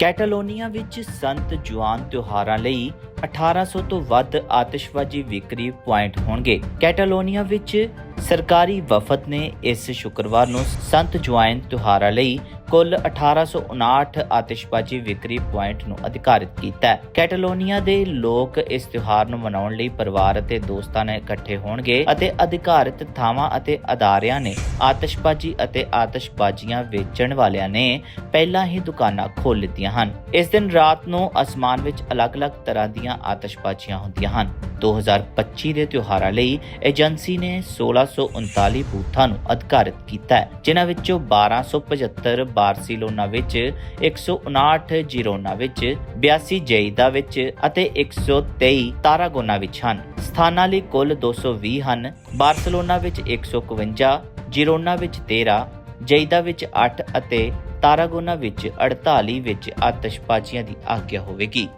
ਕੈਟਾਲੋਨੀਆ ਵਿੱਚ ਸੰਤ ਜੁਆਨ ਤਿਉਹਾਰਾਂ ਲਈ 1800 ਤੋਂ ਵੱਧ ਆਤਿਸ਼ਬਾਜ਼ੀ ਵਿਕਰੀ ਪੁਆਇੰਟ ਹੋਣਗੇ। ਕੈਟਾਲੋਨੀਆ ਵਿੱਚ ਸਰਕਾਰੀ ਵਫਦ ਨੇ ਇਸ ਸ਼ੁੱਕਰਵਾਰ ਨੂੰ ਸੰਤ ਜੁਆਇਨ ਤਿਉਹਾਰਾਂ ਲਈ ਕੁੱਲ 1859 ਆਤਿਸ਼ਬਾਜ਼ੀ ਵਿਕਰੀ ਪੁਆਇੰਟ ਨੂੰ ਅਧਿਕਾਰਿਤ ਕੀਤਾ ਹੈ। ਕੈਟਾਲੋਨੀਆ ਦੇ ਲੋਕ ਇਸ ਤਿਉਹਾਰ ਨੂੰ ਮਨਾਉਣ ਲਈ ਪਰਿਵਾਰ ਅਤੇ ਦੋਸਤਾਂ ਨਾਲ ਇਕੱਠੇ ਹੋਣਗੇ ਅਤੇ ਅਧਿਕਾਰਿਤ ਥਾਵਾਂ ਅਤੇ ਅਦਾਰਿਆਂ ਨੇ ਆਤਿਸ਼ਬਾਜ਼ੀ ਅਤੇ ਆਤਿਸ਼ਬਾਜ਼ੀਆਂ ਵੇਚਣ ਵਾਲਿਆਂ ਨੇ ਪਹਿਲਾਂ ਹੀ ਦੁਕਾਨਾਂ ਖੋਲ੍ਹ ਲਿੱਤੀਆਂ ਹਨ। ਇਸ ਦਿਨ ਰਾਤ ਨੂੰ ਅਸਮਾਨ ਵਿੱਚ ਅਲੱਗ-ਅਲੱਗ ਤਰ੍ਹਾਂ ਦੀਆਂ ਆਤਿਸ਼ਬਾਜ਼ੀਆਂ ਹੁੰਦੀਆਂ ਹਨ। 2025 ਦੇ ਤਿਉਹਾਰਾਂ ਲਈ ਏਜੰਸੀ ਨੇ 1639 ਬੂਥਾਂ ਨੂੰ ਅਧਿਕਾਰਿਤ ਕੀਤਾ ਹੈ, ਜਿਨ੍ਹਾਂ ਵਿੱਚੋਂ 1275 ਬਾਰਸੀਲੋਨਾ ਵਿੱਚ 159 ਜਿਰੋਨਾ ਵਿੱਚ 82 ਜੇਈਦਾ ਵਿੱਚ ਅਤੇ 123 ਤਾਰਾਗੋਨਾ ਵਿੱਚ ਹਨ। ਸਥਾਨਾਂ ਲਈ ਕੁੱਲ 220 ਹਨ। ਬਾਰਸੀਲੋਨਾ ਵਿੱਚ 151 ਜਿਰੋਨਾ ਵਿੱਚ 13 ਜੇਈਦਾ ਵਿੱਚ 8 ਅਤੇ ਤਾਰਾਗੋਨਾ ਵਿੱਚ 48 ਵਿੱਚ ਆਤਿਸ਼ਬਾਜ਼ੀਆਂ ਦੀ ਆਗਿਆ ਹੋਵੇਗੀ।